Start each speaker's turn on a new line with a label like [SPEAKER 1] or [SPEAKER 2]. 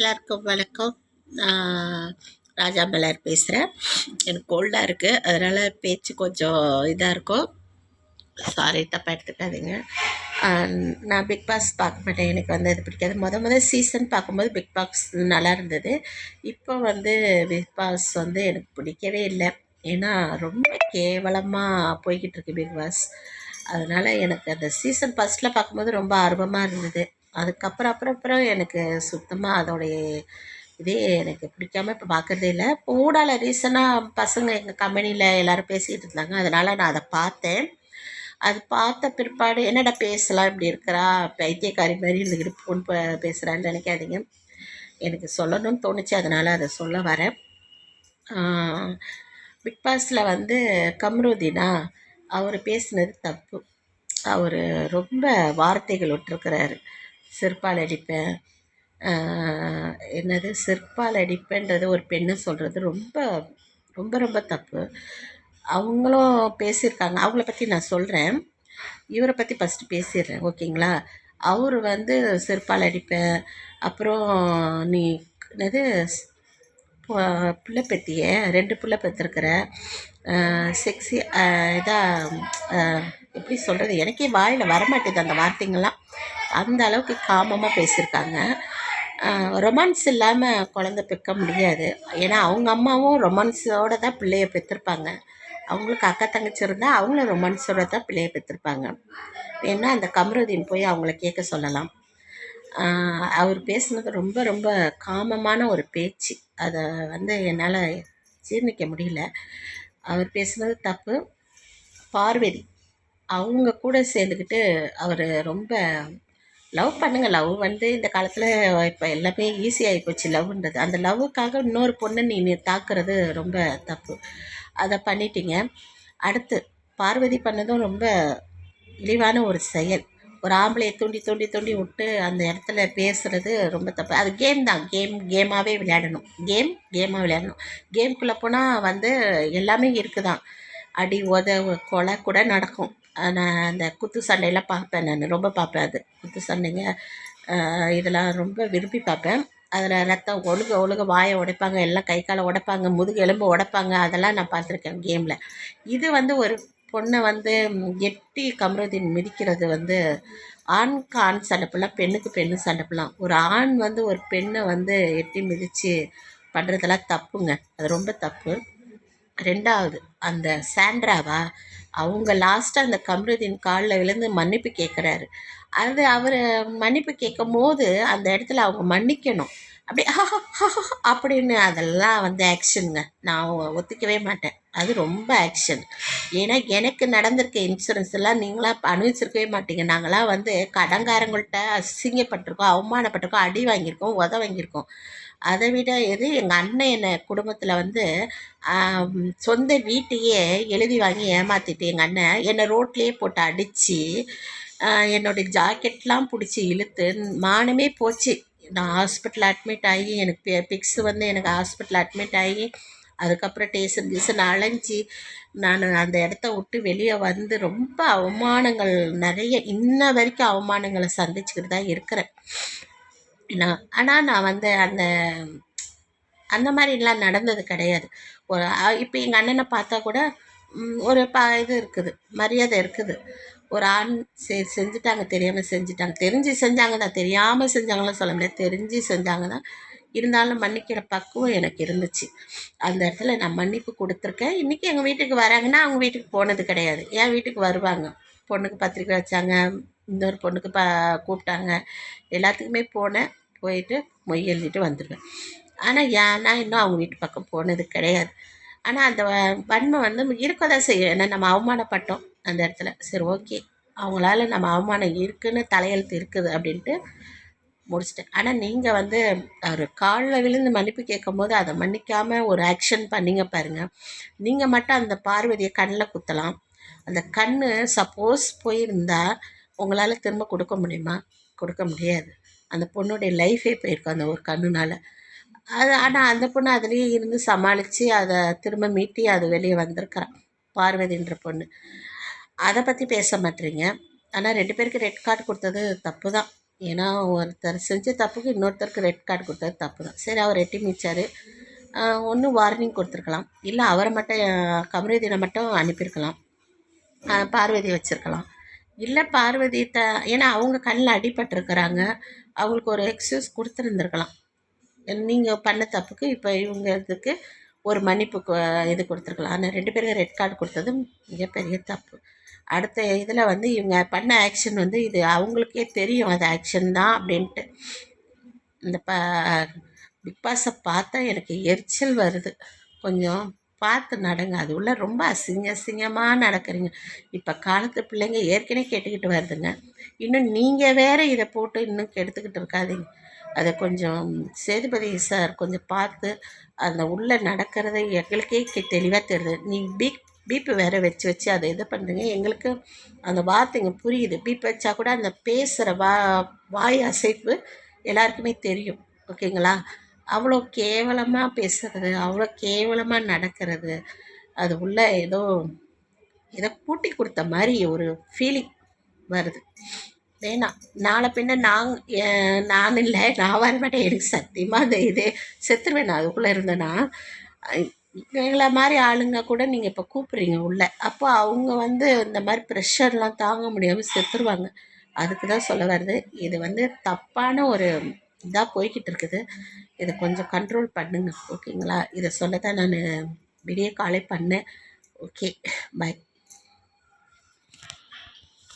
[SPEAKER 1] எல்லாருக்கும் வணக்கம். நான் ராஜா மலர் பேசுகிறேன் எனக்கு கோல்டாக இருக்குது அதனால் பேச்சு கொஞ்சம் இதாக இருக்கும். சாரி தப்பாக எடுத்துக்காதீங்க. நான் பிக் பாஸ் பார்க்க மாட்டேன். எனக்கு வந்து அது பிடிக்காது. முத முத சீசன் பார்க்கும்போது பிக் பாஸ் நல்லா இருந்தது. இப்போ வந்து பிக் பாஸ் வந்து எனக்கு பிடிக்கவே இல்லை. ஏன்னா ரொம்ப கேவலமாக போய்கிட்டு இருக்கு பிக் பாஸ் அதனால் எனக்கு அந்த சீசன் ஃபஸ்ட்டில் பார்க்கும்போது ரொம்ப ஆர்வமாக இருந்தது. அதுக்கப்புறம் அப்புறம் அப்புறம் எனக்கு சுத்தமாக அதோடைய இதே எனக்கு பிடிக்காம இப்போ பார்க்குறதே இல்லை. இப்போ ஊடால ரீசனாக பசங்க எங்கள் கம்பெனியில் எல்லோரும் பேசிகிட்டு இருந்தாங்க. அதனால் நான் அதை பார்த்தேன். அது பார்த்த பிற்பாடு என்னடா பேசலாம் இப்படி இருக்கிறா? பைத்தியக்காரி மாதிரி இருந்துக்கிட்டு ஃபோன் பேசுகிறான்னு நினைக்காதீங்க. எனக்கு சொல்லணும்னு தோணுச்சு. அதனால் அதை சொல்ல வரேன். பிக் பாஸில் வந்து கம்ருதீனா அவர் பேசினது தப்பு. அவர் ரொம்ப வார்த்தைகள் விட்டுருக்கிறாரு. சிற்பால் அடிப்பேன். என்னது? சிற்பால் அடிப்பேன்றது ஒரு பெண்ணை சொல்கிறது ரொம்ப ரொம்ப ரொம்ப தப்பு. அவங்களும் பேசியிருக்காங்க. அவங்கள பற்றி நான் சொல்கிறேன் இவரை பற்றி ஃபஸ்ட்டு பேசிடுறேன் ஓகேங்களா? அவர் வந்து சிற்பால் அடிப்பேன். அப்புறம் நீ என்னது? ப- பிள்ளை பெத்திய ரெண்டு பிள்ளை பெற்றிருக்கிற செக்ஸி இதாக எப்படி சொல்கிறது எனக்கே வாயில் வரமாட்டேது அந்த வார்த்தைங்கள்லாம். அந்த அளவுக்கு காமமாக பேசியிருக்காங்க. ரொமான்ஸ் இல்லாமல் குழந்த பெற்க முடியாது. ஏன்னா அவங்க அம்மாவும் ரொமான்ஸோடு தான் பிள்ளைய பெற்றிருப்பாங்க. அவங்களுக்கு அக்கா தங்கச்சி இருந்தால் அவங்களும் ரொமான்ஸோட தான் பிள்ளைய பெற்றிருப்பாங்க. ஏன்னா அந்த கமருதீன் போய் அவங்கள கேட்க சொல்லலாம். அவர் பேசுனது ரொம்ப ரொம்ப காமமான ஒரு பேச்சு. அதை வந்து என்னால் ஜீர்ணிக்க முடியல. அவர் பேசுனது தப்பு. பார்வதி. அவங்க கூட சேர்ந்துக்கிட்டு அவர் ரொம்ப லவ் பண்ணுங்க. லவ் வந்து இந்த காலத்தில் இப்போ எல்லாமே ஈஸியாகி போச்சு. லவ்ன்றது அந்த லவ்வுக்காக இன்னொரு பொண்ணை நீ நீ தாக்குறது ரொம்ப தப்பு. அதை பண்ணிட்டீங்க. அடுத்து பார்வதி பண்ணதும் ரொம்ப இழிவான ஒரு செயல். ஒரு ஆம்பளையை தூண்டி தூண்டி தூண்டி விட்டு அந்த இடத்துல பேசுகிறது ரொம்ப தப்பு. அது கேம் தான். கேம் கேமாகவே விளையாடணும். கேம் கேமாக விளையாடணும். கேம்குள்ளே போனால் வந்து எல்லாமே இருக்குதான். அடி உத கொலை கூட நடக்கும். நான் அந்த குத்து சண்டையெல்லாம் பார்ப்பேன் நான். ரொம்ப பார்ப்பேன் அது. குத்து சண்டைங்க இதெல்லாம் ரொம்ப விரும்பி பார்ப்பேன். அதில் ரத்தம் ஒழுக ஒழுக வாயை உடைப்பாங்க எல்லாம் கை காலை உடைப்பாங்க முதுகு எலும்பு உடைப்பாங்க அதெல்லாம் நான் பார்த்துருக்கேன் கேமில். இது வந்து ஒரு பொண்ணை வந்து எட்டி கமருதீன் மிதிக்கிறது வந்து ஆணுக்கு ஆண் சண்டைப்பெல்லாம் பெண்ணுக்கு பெண்ணு சண்டைப்பெல்லாம் ஒரு ஆண் வந்து ஒரு பெண்ணை வந்து எட்டி மிதித்து பண்ணுறதெல்லாம் தப்புங்க. அது ரொம்ப தப்பு. ரெண்டாவது அந்த சாண்ட்ராவா அவங்க லாஸ்ட்டாக அந்த கம்ருதீன் காலில் விழுந்து மன்னிப்பு கேட்குறாரு அது அவர் மன்னிப்பு கேட்கும் போது அந்த இடத்துல அவங்க மன்னிக்கணும். அப்படி அப்படின்னு அதெல்லாம் வந்து ஆக்ஷனுங்க நான் ஒத்துக்கவே மாட்டேன். அது ரொம்ப ஆக்ஷன் ஏன்னா எனக்கு நடந்திருக்க இன்சூரன்ஸ் எல்லாம் நீங்களாம் அனுபவிச்சிருக்கவே மாட்டீங்க. நாங்களாம் வந்து கடங்காரங்கள்ட்ட அசிங்கப்பட்டிருக்கோம் அவமானப்பட்டிருக்கோம் அடி வாங்கியிருக்கோம் உத வாங்கியிருக்கோம். அதை விட எது? எங்கள் அண்ணன் என்னை குடும்பத்தில் வந்து சொந்த வீட்டையே எழுதி வாங்கி ஏமாற்றிட்டு எங்கள் அண்ணன் என்னை ரோட்லேயே போட்டு அடித்து என்னுடைய ஜாக்கெட்லாம் பிடிச்சி இழுத்து மானமே போச்சு. நான் ஹாஸ்பிட்டல் அட்மிட் ஆகி எனக்கு பிக்ஸ் வந்து எனக்கு ஹாஸ்பிட்டல் அட்மிட் ஆகி அதுக்கப்புறம் டேஷன் கீசன் அலைஞ்சி நான் அந்த இடத்த விட்டு வெளியே வந்து ரொம்ப அவமானங்கள் நிறைய இன்ன வரைக்கும் அவமானங்களை சந்திச்சுக்கிட்டு தான் இருக்கிறேன். நான் ஆனால் நான் வந்து அந்த அந்த மாதிரிலாம் நடந்தது கிடையாது. ஒரு இப்போ எங்கள் அண்ணனை பார்த்தா கூட ஒரு ப இது இருக்குது மரியாதை இருக்குது. ஒரு ஆண் சரி செஞ்சுட்டாங்க தெரியாமல் செஞ்சுட்டாங்க. தெரிஞ்சு செஞ்சாங்க தான் தெரியாமல் செஞ்சாங்களாம் சொல்ல முடியாது. தெரிஞ்சு செஞ்சாங்க தான் இருந்தாலும் மன்னிக்கிற பக்குவம் எனக்கு இருந்துச்சு. அந்த இடத்துல நான் மன்னிப்பு கொடுத்துருக்கேன். இன்றைக்கி எங்கள் வீட்டுக்கு வராங்கன்னா அவங்க வீட்டுக்கு போனது கிடையாது. என் வீட்டுக்கு வருவாங்க? பொண்ணுக்கு பத்திரிக்கை வச்சாங்க இன்னொரு பொண்ணுக்கு ப கூப்பிட்டாங்க. எல்லாத்துக்குமே போனேன். போயிட்டு மொய் எழுதிட்டு வந்துடுவேன் ஆனால் ஏன் நான் இன்னும் அவங்க வீட்டு பக்கம் போனது கிடையாது. ஆனால் அந்த வ- வன்மை வந்து இருக்க தான் செய்யும். ஏன்னா நம்ம அவமானப்பட்டோம். அந்த இடத்துல. சரி ஓகே. அவங்களால நம்ம அவமானம் இருக்குன்னு தலையெழுத்து இருக்குது அப்படின்ட்டு முடிச்சிட்டேன். ஆனால் நீங்கள் வந்து அவர் காலில் விழுந்து மன்னிப்பு கேட்கும்போது அதை மன்னிக்காமல் ஒரு ஆக்ஷன் பண்ணீங்க பாருங்கள் நீங்கள் மட்டும் அந்த பார்வதியை கண்ணில் குத்தலாம். அந்த கண் சப்போஸ் போயிருந்தால் உங்களால் திரும்ப கொடுக்க முடியுமா? கொடுக்க முடியாது. அந்த பொண்ணுடைய லைஃபே போயிருக்கும் அந்த ஒரு கண்ணுனால். அது ஆனால் அந்த பொண்ணு அதுலேயே இருந்து சமாளித்து அதை திரும்ப மீட்டி அது வெளியே வந்திருக்கிறான் பார்வதின்ற பொண்ணு. அதை பற்றி பேச மாட்டேறீங்க ஆனால் ரெண்டு பேருக்கு ரெட் கார்டு கொடுத்தது தப்பு தான் ஏன்னா ஒருத்தர் செஞ்ச தப்புக்கு இன்னொருத்தருக்கு ரெட் கார்டு கொடுத்தது தப்பு தான் சரி அவர் எட்டி மிச்சார் ஒன்று வார்னிங் கொடுத்துருக்கலாம். இல்லை அவரை மட்டும் கமருதீனை மட்டும் அனுப்பியிருக்கலாம். பார்வதி வச்சுருக்கலாம். இல்லை பார்வதி த ஏன்னா அவங்க கண்ணில் அடிபட்டிருக்கிறாங்க. அவங்களுக்கு ஒரு எக்ஸ்கியூஸ் கொடுத்துருந்துருக்கலாம். நீங்கள் பண்ண தப்புக்கு இப்போ இவங்க இதுக்கு ஒரு மன்னிப்பு இது கொடுத்துருக்கலாம். ஆனால் ரெண்டு பேருக்கு ரெட் கார்டு கொடுத்தது மிகப்பெரிய தப்பு. அடுத்த இதில் வந்து இவங்க பண்ண ஆக்ஷன் வந்து இது அவங்களுக்கே தெரியும். அது ஆக்ஷன் தான் அப்படின்ட்டு. இந்த ப பிக் பாஸை பார்த்தா எனக்கு எரிச்சல் வருது. கொஞ்சம் பார்த்து நடங்க. அது உள்ள ரொம்ப அசிங்க அசிங்கமாக நடக்கிறீங்க. இப்போ காலத்து பிள்ளைங்க ஏற்கனவே கேட்டுக்கிட்டு வருதுங்க. இன்னும் நீங்கள் வேற இதை போட்டு இன்னும் கெடுத்துக்கிட்டு இருக்காதீங்க. அதை கொஞ்சம் சேதுபதி சார் கொஞ்சம் பார்த்து அந்த உள்ளே நடக்கிறத எங்களுக்கே தெளிவாக தெரியுது. நீ பிக் பீப்பு வேற வச்சு வச்சு அதை இது பண்ணுறீங்க எங்களுக்கு அந்த வார்த்தைங்க புரியுது. பீப் வச்சா கூட அந்த பேசுகிற வா வாய் அசைப்பு எல்லாருக்குமே தெரியும். ஓகேங்களா? அவ்வளோ கேவலமாக பேசுறது அவ்வளோ கேவலமாக நடக்கிறது. அது உள்ள ஏதோ ஏதோ கூட்டி கொடுத்த மாதிரி ஒரு ஃபீலிங் வருது. வேணாம் நாளை பின்ன நான் ஏன் நான் இல்லை நான் வரமாட்டேன். எனக்கு சத்தியமாக அந்த இது செத்துருவேன். நான் அதுக்குள்ளே இருந்தேன்னா எங்களை மாதிரி ஆளுங்க கூட நீங்கள் இப்போ கூப்பிட்றீங்க உள்ள. அப்போ அவங்க வந்து இந்த மாதிரி ப்ரெஷர்லாம் தாங்க முடியாமல் செத்துருவாங்க. அதுக்கு தான் சொல்ல வருது இது வந்து தப்பான ஒரு இதாக போய்கிட்டு இருக்குது. இதை கொஞ்சம் கண்ட்ரோல் பண்ணுங்க. ஓகேங்களா இதை சொல்ல தான் நான் விடிய காலை பண்ணேன். Okay bye